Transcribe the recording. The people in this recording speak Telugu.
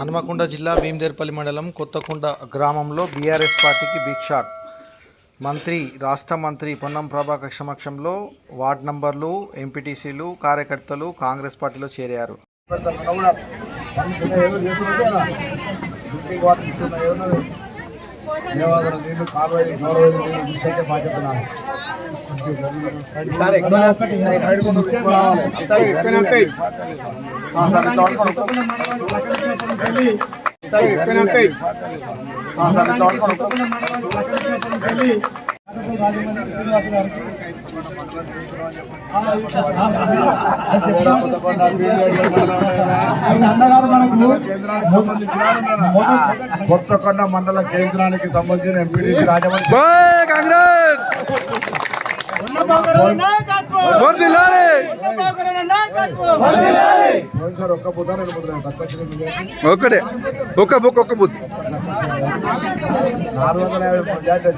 హనుమకొండ జిల్లా భీమదేర్పల్లి మండలం కొత్తకొండ గ్రామంలో బీఆర్ఎస్ పార్టీకి బిగ్ మంత్రి రాష్ట్ర మంత్రి పొన్నం ప్రభాకర్ సమక్షంలో వార్డు నంబర్లు ఎంపీటీసీలు కార్యకర్తలు కాంగ్రెస్ పార్టీలో చేరారు. కొత్తకొండ మండల కేంద్రానికి సంబంధించిన ఎంపీడీ రాజమండ్రి కాంగ్రెస్ సార్ ఒక్క బుధ రెండు బుధ తక్కువ ఒకటే ఒక్క బుక్ ఒక్క బుక్ నాలుగు వందల యాభై